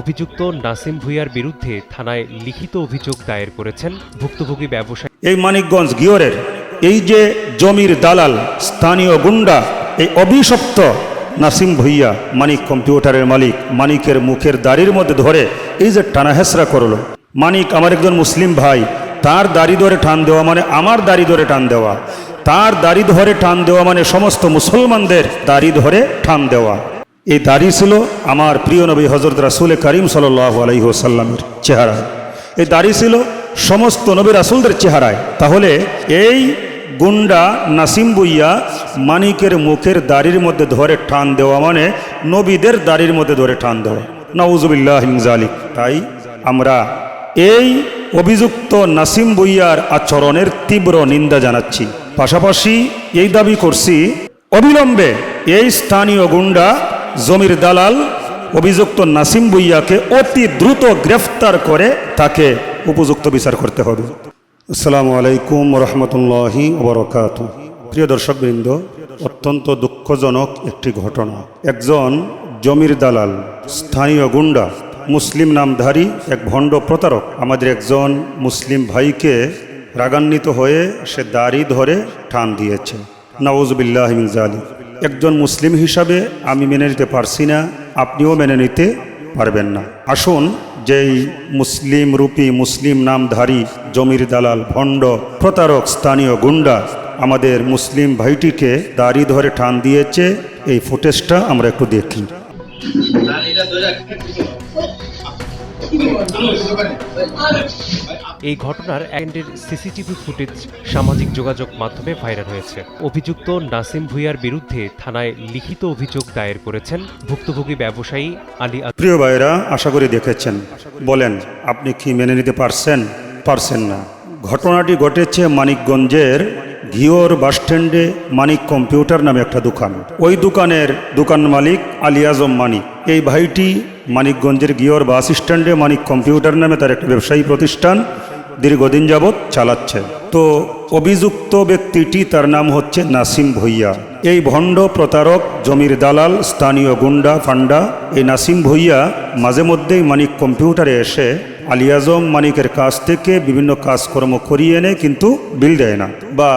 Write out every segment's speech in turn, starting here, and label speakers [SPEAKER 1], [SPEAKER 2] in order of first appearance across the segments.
[SPEAKER 1] অভিযুক্ত নাসিম ভুইয়ার বিরুদ্ধে থানায় লিখিত অভিযোগ দায়ের করেছেন ভুক্তভোগী ব্যবসায়ী।
[SPEAKER 2] এই মানিকগঞ্জ গিয়রের এই যে জমির দালাল, স্থানীয় গুন্ডা, এই অভিশপ্ত নাসিম ভুইয়া, মানিক কম্পিউটারের মালিক, মানিকের মুখের দাড়ির মধ্যে ধরে এই যে টানা হেসরা করল। মানিক আমার একজন মুসলিম ভাই, তার দাড়ি ধরে টান দেওয়া মানে আমার দাড়ি ধরে টান দেওয়া। তার দাড়ি ধরে টান দেওয়া মানে সমস্ত মুসলমানদের দাড়ি ধরে টান দেওয়া। এই দাড়ি ছিল আমার প্রিয় নবী হজরত রাসুল করিম সাল্লাহ আলহিহসাল্লামের চেহারা। এই দাড়ি ছিল সমস্ত নবী রাসুলদের চেহারায়। তাহলে এই গুন্ডা নাসিম বুইয়া মানিকের মুখের দাড়ির মধ্যে ধরে টান দেওয়া মানে নবীদের দাড়ির মধ্যে ধরে টান দেওয়া। নওজুবিল্লাহ জালিক তাই আমরা এই অভিযুক্ত নাসিম বুইয়ার আচরণের তীব্র নিন্দা জানাচ্ছি। পাশাপাশি এই দাবি করছি, অবিলম্বে এই স্থানীয় গুন্ডা জমির দালাল অভিযুক্ত নাসিম বুইয়াকে অতি দ্রুত গ্রেফতার করে তাকে উপযুক্ত বিচার করতে হবে। আসসালামু আলাইকুম রহমতুল্লাহি ওবরকাত। প্রিয় দর্শকবৃন্দ, অত্যন্ত দুঃখজনক একটি ঘটনা। একজন জমির দালাল, স্থানীয় গুন্ডা, মুসলিম নামধারী, এক ভণ্ড প্রতারক, আমাদের একজন মুসলিম ভাইকে রাগান্বিত হয়ে সে দাড়ি ধরে টান দিয়েছে। নওয়াজবিল্লাহ জালি একজন মুসলিম হিসাবে আমি মেনে নিতে পারছি না, আপনিও মেনে নিতে পারবেন না। আসুন, যেই মুসলিম রূপী মুসলিম নামধারী জমির দালাল, ভণ্ড, প্রতারক, স্থানীয় গুন্ডা আমাদের মুসলিম ভাইটিকে দাড়ি ধরে টান দিয়েছে, এই ফুটেজটা আমরা একটু দেখি।
[SPEAKER 1] এই ঘটনার অ্যান্ডের সিসিটিভি ফুটেজ সামাজিক যোগাযোগ মাধ্যমে ভাইরাল হয়েছে। অভিযুক্ত নাসিম ভুইয়ার বিরুদ্ধে থানায় লিখিত অভিযোগ দায়ের করেছেন ভুক্তভোগী ব্যবসায়ী আলী
[SPEAKER 2] প্রিয় ভাইরা আশা করি দেখেছেন। বলেন, আপনি কি মেনে নিতে পারছেন? পারছেন না। ঘটনাটি ঘটেছে মানিকগঞ্জের ঘিওর বাসস্ট্যান্ডে মানিক কম্পিউটার নামে একটা দোকান। ওই দোকানের দোকান মালিক আলী আজম মানিক। এই ভাইটি মানিকগঞ্জের গিওর বাস স্ট্যান্ডে মানিক কম্পিউটার নামে তার একটা ব্যবসায়ী প্রতিষ্ঠান দীর্ঘদিন যাবৎ চালাচ্ছে। তো অভিযুক্ত ব্যক্তিটি তার নাম হচ্ছে নাসিম ভুইয়া। এই ভণ্ড প্রতারক জমির দালাল, স্থানীয় গুন্ডা, ফান্ডা, এই নাসিম ভুইয়া মাঝে মধ্যেই মানিক কম্পিউটারে এসে আলী আজম মানিকের কাছ থেকে বিভিন্ন কাজকর্ম করিয়ে এনে কিন্তু বিল দেয় না বা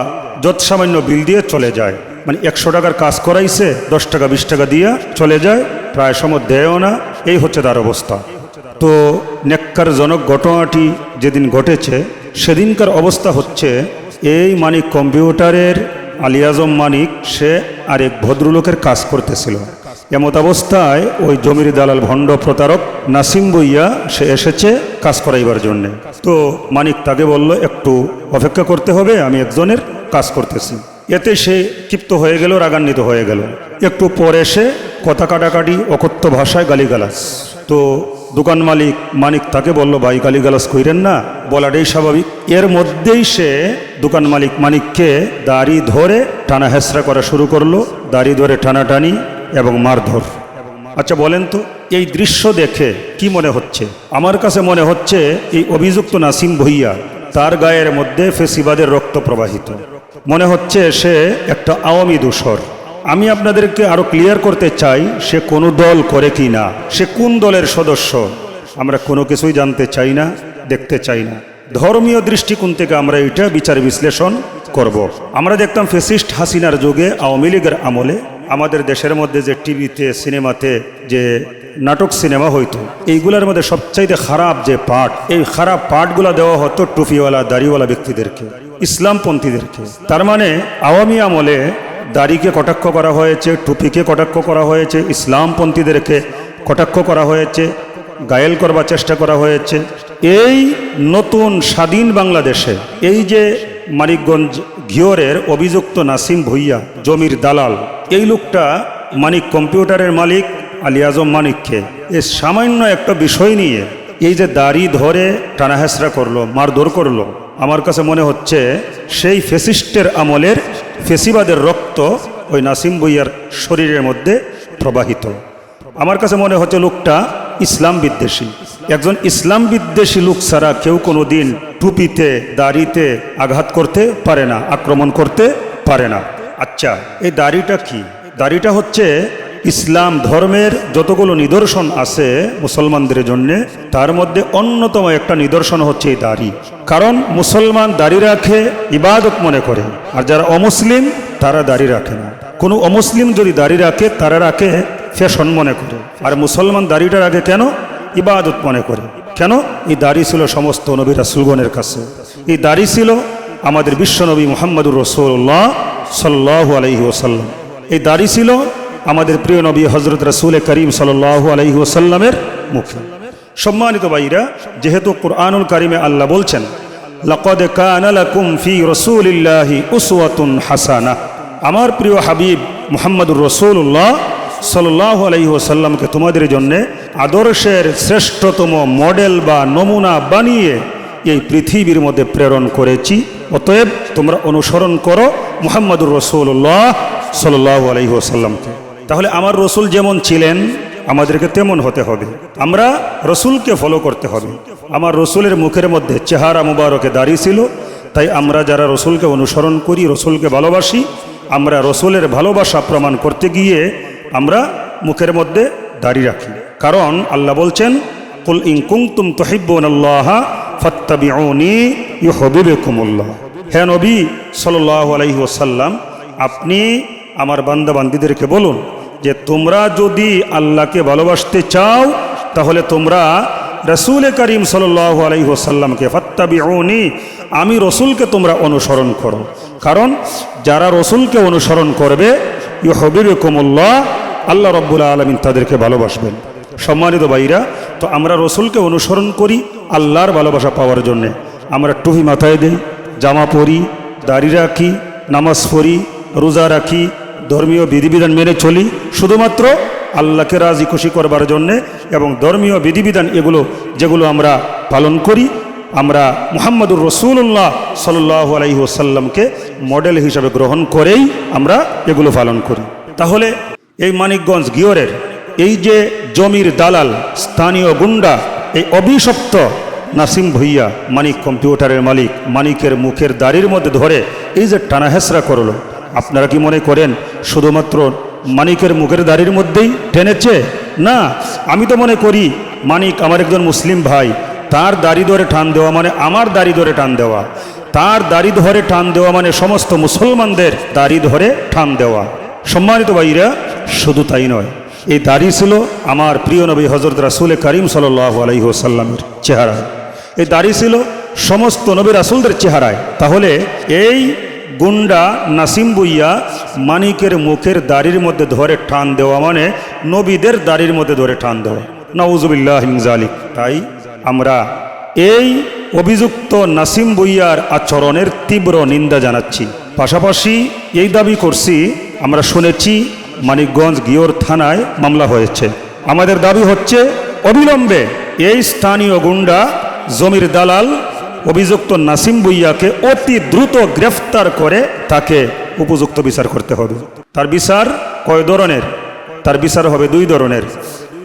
[SPEAKER 2] যৎ সামান্য বিল দিয়ে চলে যায়। মানে একশো টাকার কাজ করাইছে, দশ টাকা, বিশ টাকা দিয়ে চলে যায়, প্রায় সময় দেয়ও না। এই হচ্ছে তার অবস্থা। তো নেককারজনক ঘটনাটি যেদিন ঘটেছে, সেদিনকার অবস্থা হচ্ছে, এই মানিক কম্পিউটারের আলী আজম মানিক, সে আরেক ভদ্রলোকের কাজ করতেছিল। এমত অবস্থায় ওই জমির দালাল ভণ্ড প্রতারক নাসিম বইয়া, সে এসেছে কাজ করাইবার জন্যে। তো মানিক তাকে বলল, একটু অপেক্ষা করতে হবে, আমি একজনের কাজ করতেছি। এতে সে ক্ষিপ্ত হয়ে গেল, রাগান্বিত হয়ে গেল। একটু পরে সে কথা কাটাকাটি অকথ্য ভাষায় গালিগালাজ। তো দোকান মালিক, মানিক তাকে বলল, ভাই, গালিগালাজ কইরেন না, বলাটাই স্বাভাবিক। এর মধ্যেই সে দোকান মালিক, মানিককে দাড়ি ধরে টানা হেসরা করা শুরু করল, দাড়ি ধরে টানাটানি এবং মারধর। আচ্ছা বলেন তো, এই দৃশ্য দেখে কি মনে হচ্ছে? আমার কাছে মনে হচ্ছে, এই অভিযুক্ত নাসিম ভইয়া তার গায়ের মধ্যে ফেসিবাদের রক্ত প্রবাহিত। মনে হচ্ছে সে একটা আওয়ামী দূষর। আমি আপনাদেরকে আরও ক্লিয়ার করতে চাই, সে কোনো দল করে কি না? সে কোন দলের সদস্য? আমরা কোনো কিছুই জানতে চাই না, দেখতে চাই না। ধর্মীয় দৃষ্টিকোণ থেকে আমরা এটা বিচার বিশ্লেষণ করব। আমরা দেখতাম ফেসিস্ট হাসিনার যুগে আওয়ামী লীগের আমলে আমাদের দেশের মধ্যে যে টিভিতে, সিনেমাতে যে নাটক, সিনেমা হইতো, এইগুলোর মধ্যে সবচাইতে খারাপ যে পাঠ এই খারাপ পাঠগুলো দেওয়া হতো টুপিওয়ালা, দাড়িওয়ালা ব্যক্তিদেরকে, ইসলামপন্থীদেরকে। তার মানে আওয়ামী আমলে দাড়িকে কটাক্ষ করা হয়েছে, টুপিকে কটাক্ষ করা হয়েছে, ইসলামপন্থীদেরকে কটাক্ষ করা হয়েছে, গায়েল করবার চেষ্টা করা হয়েছে। এই নতুন স্বাধীন বাংলাদেশে, এই যে মানিকগঞ্জ ঘিওরের অভিযুক্ত নাসিম ভুইয়া, জমির দালাল, এই লোকটা মানিক কম্পিউটারের মালিক, আলী আজম মানিককে। এই সামান্য একটা বিষয় নিয়ে এই যে দাড়ি ধরে টানাহেসরা করল, মারধর করল, আমার কাছে মনে হচ্ছে সেই ফেসিস্টের আমলের ফেসিবাদের রক্ত ওই নাসিম বইয়ার শরীরের মধ্যে প্রবাহিত। আমার কাছে মনে হচ্ছে লোকটা ইসলাম বিদ্বেষী। একজন ইসলাম বিদ্বেষী লোক ছাড়া কেউ কোনো দিন টুপিতে, দাড়িতে আঘাত করতে পারে না, আক্রমণ করতে পারে না। আচ্ছা এই দাড়িটা কি? দাড়িটা হচ্ছে ইসলাম ধর্মের যতগুলো নিদর্শন আছে মুসলমানদের জন্যে, তার মধ্যে অন্যতম একটা নিদর্শন হচ্ছে এই দাড়ি। কারণ মুসলমান দাড়ি রাখে ইবাদত মনে করে, আর যারা অমুসলিম, তারা দাড়ি রাখে না। কোনো অমুসলিম যদি দাড়ি রাখে, তারা রাখে ফ্যাশন মনে করে। আর মুসলমান দাড়িটা রাখে কেন? ইবাদত মনে করে। কেন? এই দাড়ি ছিল সমস্ত নবী রাসুলগণের কাছে। এই দাড়ি ছিল আমাদের বিশ্বনবী মোহাম্মদুর রসুল্লাহ সাল্লাহ আলহি ওসাল্লাম এই দাড়ি ছিল আমাদের প্রিয় নবী হজরত রসুল করিম সাল্লাহ আলহি ওসাল্লামের মুখে। সম্মানিত ভাইরা, যেহেতু কোরআনুল করিমে আল্লাহ বলছেন আমার প্রিয় হাবিব মুহাম্মদুর রসুল্লাহ সাল্লাহ আলহি ওসাল্লামকে তোমাদের জন্যে আদর্শের শ্রেষ্ঠতম মডেল বা নমুনা বানিয়ে এই পৃথিবীর মধ্যে প্রেরণ করেছি। অতএব তোমরা অনুসরণ করো মুহাম্মদুর রসুল্লাহ সাল্লাহ আলহি ওসাল্লামকে তাহলে আমার রসুল যেমন ছিলেন, আমাদেরকে তেমন হতে হবে। আমরা রসুলকে ফলো করতে হবে। আমার রসুলের মুখের মধ্যে চেহারা মুবারকে দাঁড়িয়ে ছিল, তাই আমরা যারা রসুলকে অনুসরণ করি, রসুলকে ভালোবাসি, আমরা রসুলের ভালোবাসা প্রমাণ করতে গিয়ে আমরা মুখের মধ্যে দাঁড়িয়ে রাখি। কারণ আল্লাহ বলছেন, কুল কুমতুম তহিব্বুন আল্লাহ ফাত্তাবিউনি হে নবী সাল্লাল্লাহু আলাইহি ওয়াসাল্লাম, আপনি আমার বান্দা বান্দিদেরকে বলুন যে তোমরা যদি আল্লাহকে ভালোবাসতে চাও, তাহলে তোমরা রসুল করিম সাল্লাহ আলাইহি ওসাল্লামকে ফাত্তাবিউনি, আমি রসুলকে তোমরা অনুসরণ করো। কারণ যারা রসুলকে অনুসরণ করবে ইউ হবিবকুমুল্লাহ আল্লাহ রব্বুল আলমিন তাদেরকে ভালোবাসবেন। সম্মানিত ভাইরা, তো আমরা রসুলকে অনুসরণ করি আল্লাহর ভালোবাসা পাওয়ার জন্যে। আমরা টুপি মাথায় দিই, জামা পরি, দাড়ি রাখি, নামাজ পড়ি, রোজা রাখি ধর্মীয় বিধিবিধান মেনে চলি, শুধুমাত্র আল্লাহকে রাজি খুশি করবার জন্যে এবং ধর্মীয় বিধিবিধান এগুলো, যেগুলো আমরা পালন করি, আমরা মুহাম্মদুর রসুল্লাহ সাল্লাহ আলহি ওসাল্লামকে মডেল হিসাবে গ্রহণ করেই আমরা এগুলো পালন করি। তাহলে এই মানিকগঞ্জ গিয়রের এই যে জমির দালাল, স্থানীয় গুন্ডা, এই অভিশপ্ত নাসিম ভুইয়া, মানিক কম্পিউটারের মালিক, মানিকের মুখের দাড়ির মধ্যে ধরে এই যে টানা হেসরা করল, আপনারা কি মনে করেন শুধুমাত্র মানিকের মুখের দাড়ির মধ্যেই টেনেছে না, আমি তো মনে করি মানিক আমার একজন মুসলিম ভাই। তার দাড়ি ধরে টান দেওয়া মানে আমার দাড়ি ধরে টান দেওয়া। তার দাড়ি ধরে টান দেওয়া মানে সমস্ত মুসলমানদের দাড়ি ধরে টান দেওয়া। সম্মানিত ভাইরা, শুধু তাই নয়, এই দাড়ি ছিল আমার প্রিয় নবী হজরত রাসুল করিম সাল্লাহ আলহিহসাল্লামের চেহারা এই দাড়ি ছিল সমস্ত নবী রাসুলদের চেহারায়। তাহলে এই গুন্ডা নাসিম বুইয়া মানিকের মুখের দাড়ির মধ্যে ধরে টান দেওয়া মানে নবীদের দাড়ির মধ্যে ধরে টান দেওয়া। নওজুবিল্লাহ জালিক তাই আমরা এই অভিযুক্ত নাসিম বুইয়ার আচরণের তীব্র নিন্দা জানাচ্ছি। পাশাপাশি এই দাবি করছি, আমরা শুনেছি মানিকগঞ্জ গিয়র থানায় মামলা হয়েছে। আমাদের দাবি হচ্ছে, অবিলম্বে এই স্থানীয় গুন্ডা জমির দালাল অভিযুক্ত নাসিম বুইয়াকে অতি দ্রুত গ্রেফতার করে তাকে উপযুক্ত বিচার করতে হবে। তার বিচার কয় ধরনের? তার বিচার হবে দুই ধরনের।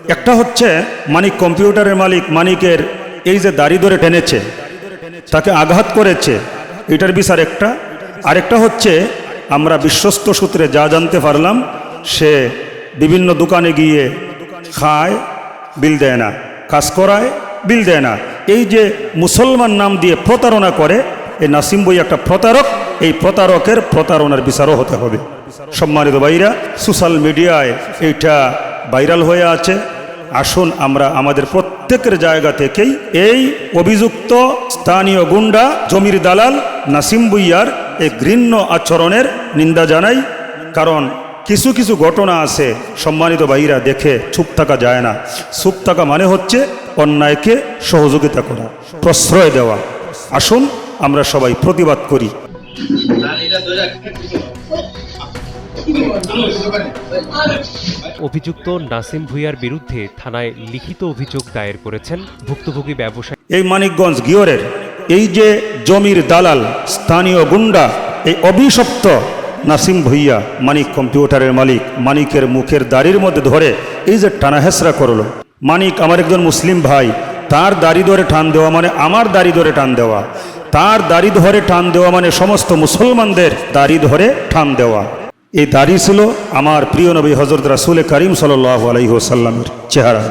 [SPEAKER 2] একটা হচ্ছে, মানিক কম্পিউটারের মালিক মানিকের এই যে দাড়ি ধরে টেনেছে, তাকে আঘাত করেছে, এটার বিচার একটা। আরেকটা হচ্ছে, আমরা বিশ্বস্ত সূত্রে যা জানতে পারলাম, সে বিভিন্ন দোকানে গিয়ে খায়, বিল দেয় না। কাজ করায়, বিল দেয় না। এই যে মুসলমান নাম দিয়ে প্রতারণা করে, এই নাসিম বই একটা প্রতারক, এই প্রতারকের প্রতারণার বিচারও হতে হবে। সম্মানিত ভাইরা, সোশ্যাল মিডিয়ায় এইটা ভাইরাল হয়ে আছে। আসুন আমরা আমাদের প্রত্যেকের জায়গা থেকেই এই অভিযুক্ত স্থানীয় গুন্ডা জমির দালাল নাসিম বুইয়ার এই ঘৃণ্য আচরণের নিন্দা জানাই, কারণ কিছু কিছু ঘটনা আছে। সম্মানিত ভাইরা, দেখে চুপ থাকা যায় না। চুপ থাকা মানে হচ্ছে অন্যায়কে সহযোগিতা করা প্রশ্রয় দেওয়া। আসুন আমরা সবাই প্রতিবাদ করি।
[SPEAKER 1] অভিযুক্ত নাসিম ভুইয়ার বিরুদ্ধে থানায় লিখিত অভিযোগ দায়ের করেছেন ভুক্তভোগী ব্যবসায়ী।
[SPEAKER 2] এই মানিকগঞ্জ গিয়রের এই যে জমির দালাল স্থানীয় গুন্ডা এই অভিশপ্ত নাসিম ভুইয়া মানিক কম্পিউটারের মালিক মানিকের মুখের দাড়ির মধ্যে ধরে এই যে টানা হেসরা করল। মানিক, আমার একজন মুসলিম ভাই, তার দাড়ি ধরে টান দেওয়া মানে আমার দাড়ি ধরে টান দেওয়া। তার দাড়ি ধরে টান দেওয়া মানে সমস্ত মুসলমানদের দাড়ি ধরে টান দেওয়া। এই দাড়ি ছিল আমার প্রিয় নবী হজরত রাসুল করিম সাল্লাহ আলহিহসাল্লামের চেহারা।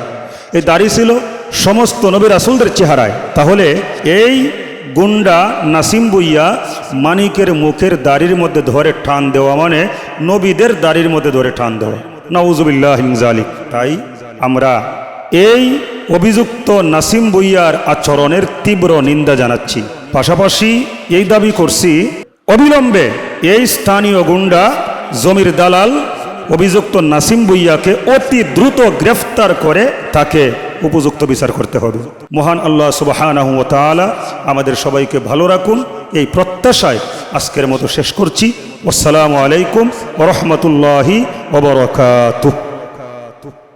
[SPEAKER 2] এই দাড়ি ছিল সমস্ত নবী রাসুলদের চেহারায়। তাহলে এই গুন্ডা নাসিম বুইয়া মানিকের মুখের দাড়ির মধ্যে ধরে টান দেওয়া মানে নবীদের দাড়ির মধ্যে ধরে টান দেওয়া। নওজুবিল্লাহ জালিক তাই আমরা এই অভিযুক্ত নাসিম বুইয়ার আচরণের তীব্র নিন্দা জানাচ্ছি। পাশাপাশি এই দাবি করছি, অবিলম্বে এই স্থানীয় গুন্ডা জমির দালাল অভিযুক্ত নাসিম বুইয়াকে অতি দ্রুত গ্রেফতার করে তাকে উপযুক্ত বিচার করতে হবে। মহান আল্লাহ সুবাহানাহু আমাদের সবাইকে ভালো রাখুন। এই প্রত্যাশায় আজকের মতো শেষ করছি। আসসালামু আলাইকুম ওরহমতুল্লাহি ওবরাকাতুহ